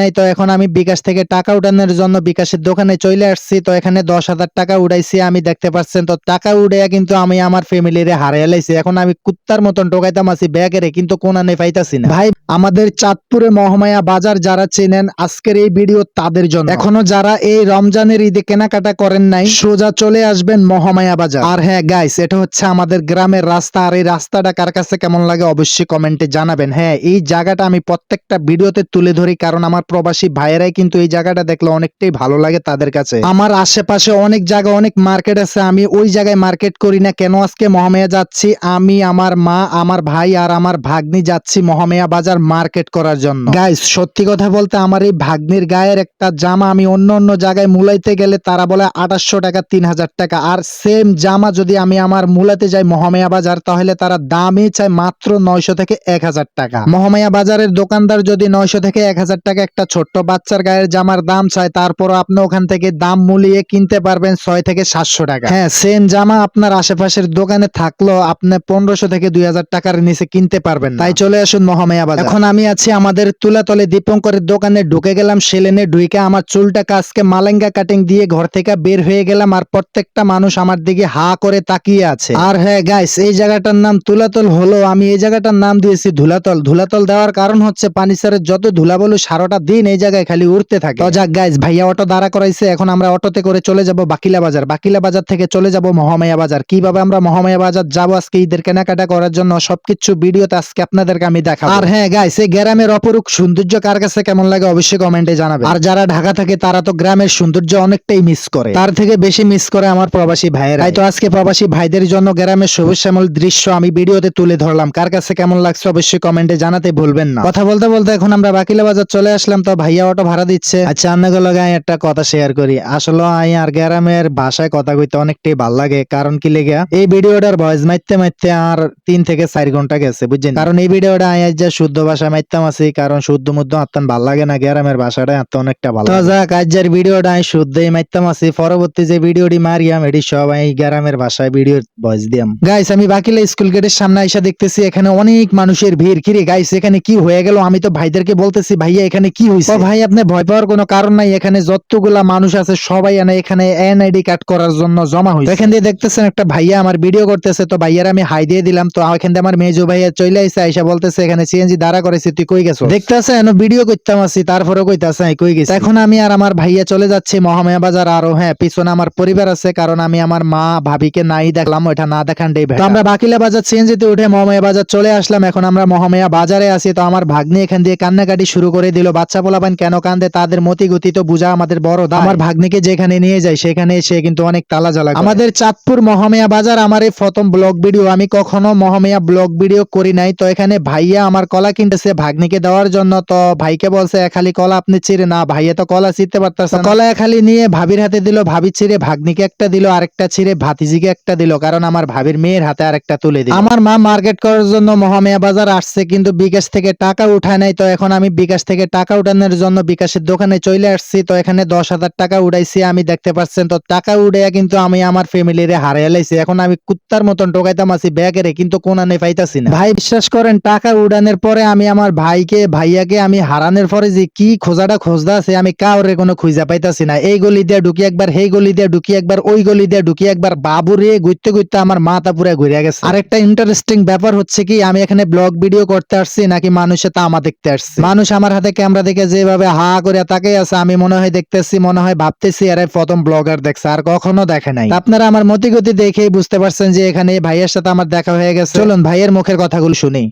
নাই, তো এখন আমি বিকাশ থেকে টাকা উঠানোর জন্য বিকাশের দোকানে চলে আসছি, তো এখানে দশ হাজার টাকা উঠাইছি আমি দেখতে পাচ্ছেন, তো টাকা উড়াইয়া কিন্তু আমি আমার ফ্যামিলিরে হারিয়ে লাইছি। এখন আমি কুত্তার মতন টোকাইতাম আছি, ব্যাগেরে, কিন্তু কোনানে পাইতাছি না। ভাই, আমাদের চাঁদপুরে মহামায়া বাজার যারা চেনেন, আজকের এই ভিডিও তাদের জন্য। এখনও যারা এই রমজানের ঈদে কেনাকাটা করেন নাই, সোজা চলে আসবেন মহামায়া বাজার। আর হ্যাঁ গাইস এটা হচ্ছে আমাদের গ্রামের রাস্তা, আর এই রাস্তাটা কার কাছে কেমন লাগে অবশ্যই কমেন্টে জানাবেন। হ্যাঁ এই জায়গাটা আমি প্রত্যেকটা ভিডিওতে তুলে ধরি, কারণ আমার প্রবাসী ভাইয়েরাই কিন্তু এই জায়গাটা দেখলে অনেকটাই ভালো লাগে তাদের কাছে। আমার আশেপাশে অনেক জায়গা অনেক মার্কেট আছে, আমি ওই জায়গায় মার্কেট করি না। কেন আজকে মহামেয়া যাচ্ছি? আমি, আমার মা, আমার ভাই আর আমার ভাগ্নি যাচ্ছি মহামেয়া বাজার মার্কেট করার জন্য। গাইস সত্যি কথা বলতে আমার এই ভাগ্নির গায়ের একটা জামা আমি অন্য অন্য জায়গায় মুলাইতে গেলে তারা বলে আঠাশশো টাকা, তিন হাজার টাকা। আর সেম জামা যদি আমি আমার মুলাতে যাই মহামেয়া বাজার, তাহলে তারা দামই চায় মাত্র নয়শো থেকে এক হাজার টাকা। মহামায়া বাজারের দোকানদার যদি নয়শো থেকে এক হাজার টাকা একটা ছোট্ট বাচ্চার গায়ের জামার দাম চায় তারপরও আপনি ওখান থেকে দাম মূলিয়ে কিনতে পারবেন ছয় থেকে সাতশো টাকা। হ্যাঁ সেম জামা আপনার আশেপাশের দোকানে থাকলেও আপনি পনেরোশো থেকে দুই হাজার টাকার নিচে কিনতে পারবেন তাই চলে আসুন মহামায়া বাজার। এখন আমি আছি আমাদের তুলাতলে দীপঙ্করের দোকানে, ঢুকে গেলাম সেলেনে ঢুকে আমার চুলটাকে আজকে মালেঙ্গা কাটিং দিয়ে ঘর থেকে বের হয়ে গেলাম আর প্রত্যেকটা মানুষ আমার দিকে হা করে তাকিয়ে আছে। আর হ্যাঁ গাইস এই জায়গাটার নাম তুলাতল হলো, আমি এই জায়গাটার নাম দিয়েছি ধুলাতল। ধুলাতল দেওয়ার কারণ হচ্ছে পানিসারের যত ধুলা বলো সারাটা দিন এই জায়গায় খালি উঠতে থাকে। তো যাক গাইস ভাইয়া অটো দাঁড়া করাইছে। এখন আমরা অটোতে করে চলে যাব বাকিলা বাজার। বাকিলা বাজার থেকে চলে যাব মহামায়া বাজার। কীভাবে আমরা মহামায়া বাজার যাব আজকে ঈদের কেনাকাটা করার জন্য সবকিছু ভিডিওতে আজকে আপনাদেরকে আমি দেখাবো। আর হ্যাঁ গাইস এই গ্রামের অপরূপ সৌন্দর্য কার কাছে কেমন লাগে অবশ্যই কমেন্টে জানাবে আর যারা ঢাকা থাকে, তারা তো গ্রামের সৌন্দর্য অনেকটাই মিস করে। তার থেকে বেশি মিস করে আমার প্রবাসী ভাইয়েরা। তাই তো আজকে প্রবাসী ভাইদের জন্য গ্রামের সবুজ শ্যামল দৃশ্য আমি ভিডিওতে তুলে ধরলাম। কার কাছে কেমন লাগছে অবশ্যই কমেন্টে জানাতে ভুলবেন না। কথা বলতে বলতে এখন আমরা বাকিলা বাজার চলে আসলাম। তো ভাইয়া অটো ভাড়া দিচ্ছে? আচ্ছা আপনাকে লগে আমি একটা কথা শেয়ার করি। আসলে আমি আর গ্রামের ভাষায় কথা কইতে অনেকটাই ভালো লাগে। কারণ কি লেগে, এই ভিডিওটার ভয়েস মারতে মারতে আর তিন থেকে চার ঘণ্টা গেছে, বুঝছেন? কারণ এই ভিডিওটা আমি আজ শুদ্ধ ভাষা মারতাম আছি, কারণ শুদ্ধ মুদ্ধ আত্মান ভালো লাগে না। গ্রামের ভাষাটা এত অনেকটা ভালো তো যাক যার ভিডিওটা আমি শুদ্ধই মারতাম আছি, পরবর্তী যে ভিডিওটি মারিয়াম এটি সব আমি গ্রামের ভাষায় ভিডিও ভয়েস দিয়াম। গাইস আমি বাকিলা স্কুল গেটের সামনে আইসা দেখতেছি, এখানে অনেক মানুষের ভিড়। কিরে গাইস এখানে কি হয়ে গেল? আমি তো ভাইদেরকে বলতেছি, ভাইয়া, এখানে কি হয়েছে ভাই আপনি ভয় পাওয়ার কোনো কারণ নাই। এখানে যতগুলা মানুষ আছে সবাই এনে এখানে এনআইডি কার্ড করার জন্য জমা হয়েছে এখান দিয়ে দেখতেছেন একটা ভাইয়া আমার ভিডিও করতেছে তো ভাইয়ার আমি হাই দিয়ে দিলাম। তো এখান দিয়ে আমার মেজো ভাইয়া চলে আইসে আইসা বলতেছে এখানে সিএনজি দাঁড়া করেছি তুই কই গেছো দেখতেছে এন ভিডিও করতাম আছি তারপরে কইতাছে কই গেছি এখন আমি আর আমার ভাইয়া চলে যাচ্ছি মহামায়া বাজার আরও হ্যাঁ পিছনে আমার পরিবার আছে কারণ আমি আমার মা ভাবিকে নাই দেখলাম ওটা না দেখান দেই তো আমরা বাকিলা বাজার সিএনজিতে উঠে মহামায়া বাজার চলে আসলাম এখন আমরা মহামায়া বাজারে আছি তো আমার ভাগ্নি এখান দিয়ে কান্নাকাটি শুরু করে দিল বাচ্চা পোলাপান কেন কান্দে? তাদের মতি গতি তো বুঝা আমাদের বড় দায়। আমার ভাগ্নিকে যেখানে নিয়ে যায় সেখানে এসে কিন্তু অনেক তালা জ্বালা আমাদের চাঁদপুর মহামেয়া বাজার আমার এই প্রথম ব্লগ ভিডিও। আমি কখনো মহামেয়া ব্লগ ভিডিও করি নাই। তো এখানে ভাইয়া আমার কলা কিনতেছে ভাগ্নিকে দেওয়ার জন্য। তো ভাইকে বলছে খালি কলা আপনি চিরে না ভাইয়া তো কলা চিনতে পারতেছে কলা খালি নিয়ে ভাবির হাতে দিল ভাবি ছিঁড়ে ভাগ্নিকে একটা দিল আরেকটা ছিঁড়ে ভাতিজিকে একটা দিল কারণ আমার ভাবির মেয়ের হাতে আরেকটা তুলে দিল। আমার মা মার্কেট করার জন্য মহামেয়া বাজার আসছে কিন্তু বিকাশ থেকে টাকা উঠায় নাই। তো এখন আমি বিকাশ থেকে টাকা উঠানোর জন্য বিকাশের দোকানে চলে আসছি। তো এখানে দশ হাজার টাকা উঠাইছি আমি দেখতে পাচ্ছেন। তো টাকা উড়াইয়া কিন্তু আমি আমার ফ্যামিলিরে হারিয়ে লাইছি। এখন আমি কুত্তার মতন টোকাইতাম আছি ব্যাগেরে, কিন্তু কোনানে পাইতাছি না। ভাই, বিশ্বাস করেন, টাকা উড়ানোর পরে আমি আমার ভাইকে, ভাইয়াকে আমি হারানোর পরে যে কি খোঁজাটা খোঁজদা আছে, আমি কাউরে কোনো খুঁজা পাইতাছি না। এই গলি দিয়ে ঢুকি একবার, সেই গলি দিয়ে ঢুকি একবার, ওই গলি দিয়ে ঢুকি একবার, বাবুরে ঘুরতে ঘুরতে আমার মাথা পুরা ঘুরে গেছে। আরেকটা ইন্টারেস্টিং ব্যাপার হচ্ছে কি, আমি এখানে ব্লগ ভিডিও করতে আসছি, নাকি মানুষে তামা দেখতে আসছে? মানুষ আমার হাতে ক্যামেরা দেখে যেভাবে হা করে তাকে আছে আমি মনে হয় দেখতেছি মনে হয় ভাবতেছি আরে প্রথম ব্লগার দেখছে আর কখনো দেখে নাই। আপনারা আমার মতিগতি দেখেই বুঝতে পারছেন যে এখানে ভাইয়ের সাথে আমার দেখা হয়ে গেছে। চলুন ভাইয়ের মুখের কথাগুলো শুনি।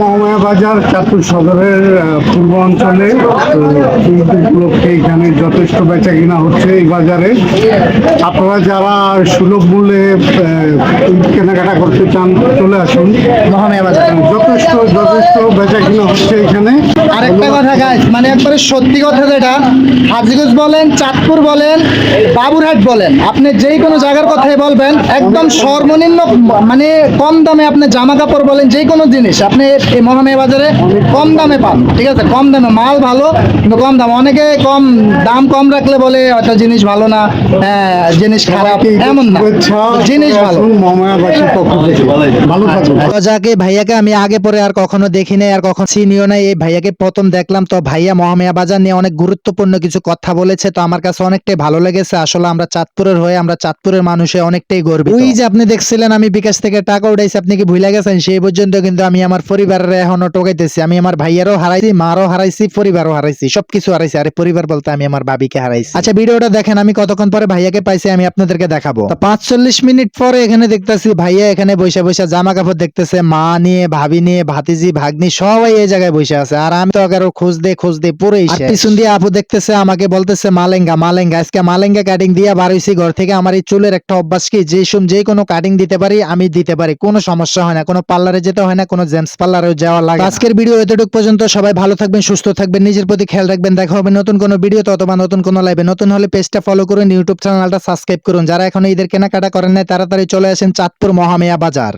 মহামায়া বাজার চাঁদপুর সদরের পূর্ব অঞ্চলে। উপলক্ষে এখানে যথেষ্ট বেচা কিনা হচ্ছে এই বাজারে। আপনারা যারা সুলভ মূল্যে কেনাকাটা করতে চান চলে আসুন। মহামেয়া বাজার। যথেষ্ট যথেষ্ট বেচা কিনা হচ্ছে এখানে। আরেকটা কথা মানে একবারে সত্যি কথা যেটা হাজিগঞ্জ বলেন চাঁদপুর বলেন বাবুরহাট বলেন আপনি কোনো জায়গার কথাই বলবেন একদম সর্বনিম্ন মানে কম দামে আপনি জামা কাপড় বলেন যে কোনো জিনিস আপনি এখানে এই মহামেয়া বাজারে কম দামে পান ঠিক আছে? কম দামে মাল ভালো কিন্তু কম দাম। অনেকে কম দাম কম রাখলে বলে একটা জিনিস ভালো না হ্যাঁ জিনিস খারাপ এমন না। জিনিস ভালো। পক্ষ থেকে। ভাইয়াকে আমি আগে পরে আর কখনো দেখি নাই আর কখনো চিনিও নাই। এই ভাইয়াকে প্রথম দেখলাম তো ভাইয়া মহামেয়া বাজার নিয়ে অনেক গুরুত্বপূর্ণ কিছু কথা বলেছে। তো আমার কাছে অনেকটাই ভালো লেগেছে। আসলে আমরা চাঁদপুরের হয়ে আমরা চাঁদপুরের মানুষে অনেকটাই গর্বিত। ওই যে আপনি দেখছিলেন আমি বিকাশ থেকে টাকা উঠাইছি আপনি কি ভুলে গেছেন? সেই পর্যন্ত কিন্তু আমি আমার পরিবারের এখনও টোকাইতেছি আমি আমার ভাইয়ারও হারাইছি মারও হারাইছি পরিবারও হারাইছি সবকিছু হারাইছি। আরে পরিবার বলতে আমি আমার বাবিকে হারাইছি। আচ্ছা ভিডিওটা দেখেন আমি কতক্ষণ পরে ভাইয়াকে পাইছি আমি আপনাদেরকে দেখাবো। তো পাঁচচল্লিশ মিনিট পরে এখানে দেখতেছি ভাইয়া এখানে বসে বসে জামা কাপড় দেখতেছে মা নিয়ে ভাবি নিয়ে ভাতিজি ভাগ্নি সবাই এই জায়গায় বসে আছে। আর আমি তো আগে খোঁজ দে খোঁজ দে পুরোই পিছন দিয়ে আপু দেখতেছে আমাকে বলতেছে মালেঙ্গা মালেঙ্গা আজকে মালেঙ্গা কাটিং দিয়ে বার হইছি ঘর থেকে আমার এই চুলের একটা অভ্যাস কি? যে সম যে কোনো কাটিং দিতে পারি আমি দিতে পারি। কোনো সমস্যা হয় না কোনো পার্লারে যেতে হয় না কোনো জেন্টস পার্লারেও যাওয়া লাগে। আজকের ভিডিও এতটুকু পর্যন্ত সবাই ভালো থাকবেন সুস্থ থাকবেন নিজের প্রতি খেয়াল রাখবেন। দেখা হবে নতুন কোনো ভিডিও অথবা নতুন কোনো লাইভে নতুন হলে পেজটা ফলো করুন ইউটিউব চ্যানেলটা সাবস্ক্রাইব করুন। যারা এখন ঈদের কেনাকাটা করেন না তাড়াতাড়ি চলে আসেন চাঁদপুর মহামেয়া বাজার।